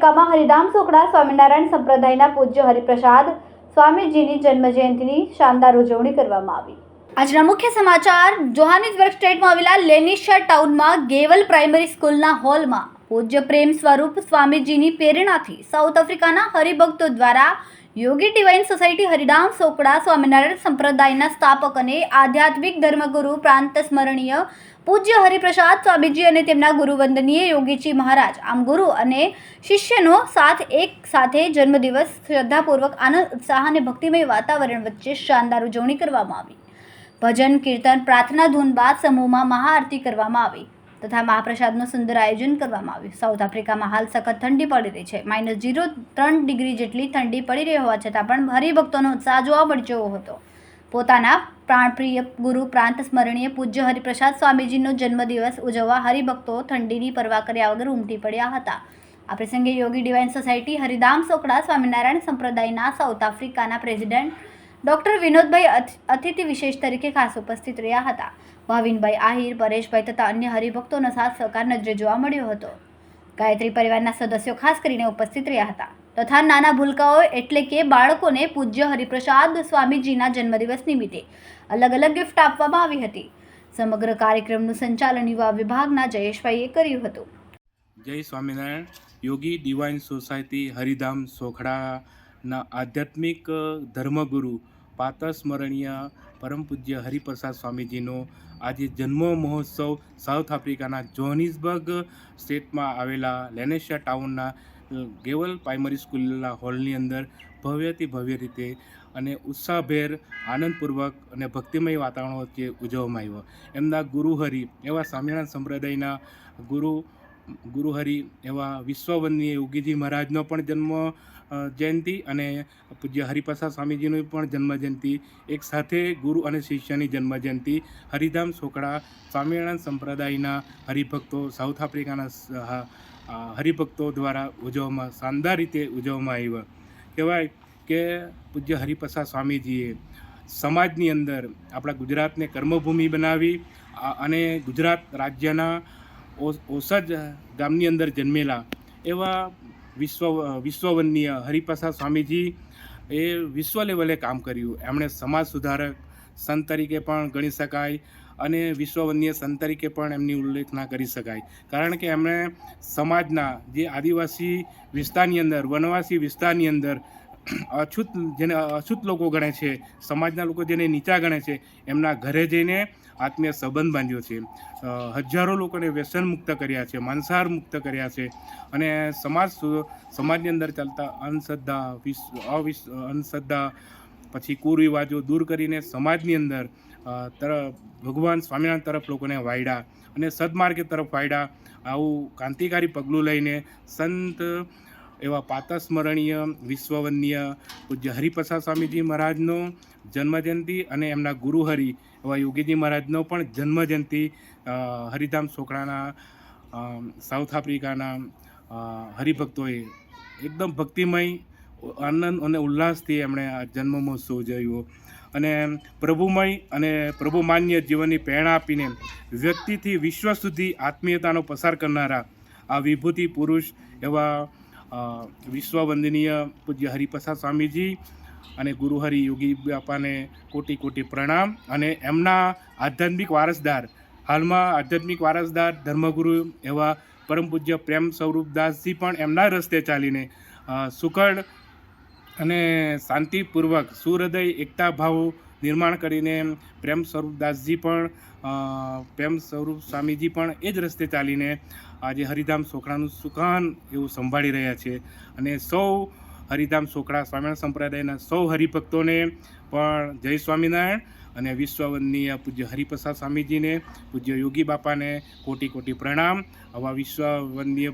આફ્રિકામાં હરિધામ સોકડા, સ્વામિનારાયણ સંપ્રદાયના પૂજ્ય હરિપ્રસાદ, સ્વામીજીની જન્મજયંતિની શાનદાર ઉજવણી કરવામાં આવી. આજના મુખ્ય સમાચાર, જોહાનિસબર્ગ સ્ટેટમાં આવેલા લેનિશર ટાઉનમાં ગેવલ પ્રાઇમરી સ્કૂલના હોલમાં પૂજ્ય પ્રેમ સ્વરૂપ સ્વામીજીની પ્રેરણાથી સાઉથ આફ્રિકાના હરિભક્તો દ્વારા યોગી ડિવાઇન સોસાયટી હરિદામ સોકડા સ્વામિનારાયણ સંપ્રદાયના સ્થાપક અને આધ્યાત્મિક ધર્મગુરુ, પ્રાંત સ્મરણીય પૂજ્ય હરિપ્રસાદ સ્વામીજી અને તેમના ગુરુવંદનીય યોગીજી મહારાજ. આમ ગુરુ અને શિષ્યનો સાથ એક સાથે જન્મદિવસ શ્રદ્ધાપૂર્વક, આનંદ, ઉત્સાહ અને ભક્તિમય વાતાવરણ વચ્ચે શાનદાર ઉજવણી કરવામાં આવી. ભજન, કીર્તન, પ્રાર્થના, ધૂન બાદ સમૂહમાં મહાઆરતી કરવામાં આવી. તથા મહાપ્રસાદનું સુંદર આયોજન કરવામાં આવ્યું. સાઉથ આફ્રિકામાં હાલ સખત ઠંડી પડી રહી છે. માઇનસ ઝીરો ત્રણ ડિગ્રી જેટલી ઠંડી પડી રહી હોવા છતાં પણ હરિભક્તોનો ઉત્સાહ જોવા મળ્યો હતો. પોતાના પ્રાણપ્રિય ગુરુ, પ્રાંત સ્મરણીય પૂજ્ય હરિપ્રસાદ સ્વામીજીનો જન્મદિવસ ઉજવવા હરિભક્તો ઠંડીની પરવા કર્યા વગર ઉમટી પડ્યા હતા. આ પ્રસંગે યોગી ડિવાઇન સોસાયટી હરિધામ સોકડા સ્વામિનારાયણ સંપ્રદાયના સાઉથ આફ્રિકાના પ્રેસિડેન્ટ ડૉક્ટર વિનોદભાઈ અતિથિ વિશેષ તરીકે ખાસ ઉપસ્થિત રહ્યા હતા. ભાવિનભાઈ આહિર, પરેશભાઈ તથા અન્ય હરિભક્તોનો સાથ સહકાર નજરે જોવા મળ્યો હતો. ગાયત્રી પરિવારના સદસ્યો ખાસ કરીને ઉપસ્થિત રહ્યા હતા. તથા નાના ભૂલકાઓ એટલે કે બાળકોને પૂજ્ય હરિપ્રસાદ સ્વામીજીના જન્મદિવસ નિમિત્તે અલગ અલગ ગિફ્ટ આપવામાં આવી હતી. સમગ્ર કાર્યક્રમનું સંચાલન યુવા વિભાગના જયેશભાઈએ કર્યું હતું. જય સ્વામિનારાયણ. યોગી ડિવાઇન સોસાયટી હરિધામ સોખડાના આધ્યાત્મિક ધર્મગુરુ પાતસ્મરણીય પરમ પૂજ્ય હરિપ્રસાદ સ્વામીજીનો આજે જન્મ મહોત્સવ સાઉથ આફ્રિકાના જોહનિસબર્ગ સ્ટેટમાં આવેલા લેનેશિયા ટાઉનના ગેવલ પ્રાઇમરી સ્કૂલના હોલની અંદર ભવ્યથી ભવ્ય રીતે અને ઉત્સાહભેર આનંદપૂર્વક અને ભક્તિમય વાતાવરણ વચ્ચે ઉજવવામાં આવ્યો. એમના ગુરુહરિ એવા સ્વામિનારાયણ સંપ્રદાયના ગુરુ ગુરુહરિ એવા વિશ્વવંદનીય યોગીજી મહારાજનો પણ જન્મ જયંતિ અને પૂજ્ય હરિપ્રસાદ સ્વામીજીની પણ જન્મ જયંતિ એક સાથે ગુરુ અને શિષ્યની જન્મ જયંતિ હરિધામ સોકડા સ્વામિનારાયણ સંપ્રદાયના હરિભક્તો સાઉથ આફ્રિકાના હરિભક્તો દ્વારા ઉજવવામાં, શાનદાર રીતે ઉજવવામાં આવ્યો. કહેવાય કે પૂજ્ય હરિપ્રસાદ સ્વામીજીએ સમાજની અંદર આપણા ગુજરાતને કર્મભૂમિ બનાવી અને ગુજરાત રાજ્યના ઓસજ ગામની અંદર જન્મેલા એવા વિશ્વ વિશ્વવંદનીય હરિપ્રસાદ સ્વામીજી એ વિશ્વ લેવલે કામ કર્યું. એમણે સમાજ સુધારક સંત તરીકે પણ ગણી શકાય અને વિશ્વવન્ય સંત તરીકે પણ એમની ઉલ્લેખના કરી શકાય. કારણ કે એમણે સમાજના જે આદિવાસી વિસ્તારની અંદર, વનવાસી વિસ્તારની અંદર અછૂત જેને અછૂત લોકો ગણે છે, સમાજના લોકો જેને નીચા ગણે છે, એમના ઘરે જઈને આત્મીય સંબંધ બાંધ્યો છે. હજારો લોકોને વ્યસન મુક્ત કર્યા છે માંસાહાર મુક્ત કર્યા છે અને સમાજ સમાજની અંદર ચાલતા અંધશ્રદ્ધા વિશ અવિશ અંધશ્રદ્ધા પછી કુરિવાજો દૂર કરીને સમાજની અંદર તરફ ભગવાન સ્વામિનારાયણ તરફ લોકોને વાયડા અને સદમાર્ગે તરફ વાયડા આવું ક્રાંતિકારી પગલું લઈને સંત એવા પાતસ્મરણીય, વિશ્વવન્ય પૂજ્ય હરિપ્રસાદ સ્વામીજી મહારાજનો જન્મજયંતિ અને એમના ગુરુહરિ એવા યોગીજી મહારાજનો પણ જન્મજયંતિ હરિધામ છોકરાના સાઉથ આફ્રિકાના હરિભક્તોએ એકદમ ભક્તિમય, આનંદ અને ઉલ્લાસથી એમણે આ જન્મ મહોત્સવ ઉજવ્યો. અને પ્રભુમય અને પ્રભુ માન્ય જીવનની પ્રેરણા આપીને વ્યક્તિથી વિશ્વ સુધી આત્મીયતાનો પસાર કરનારા આ વિભૂતિ પુરુષ એવા વિશ્વવંદનીય પૂજ્ય હરિપ્રસાદ સ્વામીજી અને ગુરુહરિ યોગી બાપાને કોટી કોટી પ્રણામ. અને એમના આધ્યાત્મિક વારસદાર, હાલમાં આધ્યાત્મિક વારસદાર, ધર્મગુરુ એવા પરમ પૂજ્ય પ્રેમ સ્વરૂપદાસજી પણ એમના રસ્તે ચાલીને સુખડ અને શાંતિપૂર્વક સુહૃદય, એકતા ભાવ નિર્માણ કરીને પ્રેમ સ્વરૂપદાસજી પણ પ્રેમ સ્વરૂપ સ્વામીજી પણ એ જ રસ્તે ચાલીને આજે હરિધામ સોખડાનું સુકાન એવું સંભાળી રહ્યા છે. અને સૌ હરિધામ સોખડા સ્વામિનારાયણ સંપ્રદાયના સૌ હરિભક્તોને પણ જય સ્વામિનારાયણ અને વિશ્વવંદનીય પૂજ્ય હરિપ્રસાદ સ્વામીજીને, પૂજ્ય યોગી બાપાને કોટી કોટી પ્રણામ. આવા વિશ્વવંદનીય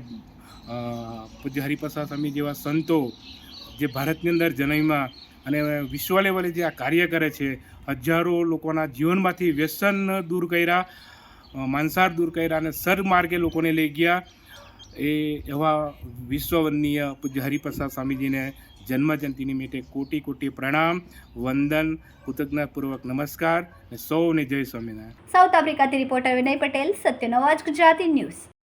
પૂજ્ય હરિપ્રસાદ સ્વામી જેવા સંતો જે ભારતની અંદર જન્મ્યા અને વિશ્વ લેવલે જે આ કાર્ય કરે છે, હજારો લોકોના જીવનમાંથી વ્યસન દૂર કર્યા માંસાર દૂર કર્યા અને સદમાર્ગે લોકોને લઈ ગયા. એ એવા વિશ્વવંદનીય પૂજ્ય હરિપ્રસાદ સ્વામીજીને જન્મજયંતિ નિમિત્તે કોટી કોટી પ્રણામ, વંદન, કૃતજ્ઞતાપૂર્વક નમસ્કાર અને સૌને જય સ્વામિનારાયણ. સાઉથ આફ્રિકાથી રિપોર્ટર વિનય પટેલ સત્યનો અવાજ ગુજરાતી ન્યૂઝ.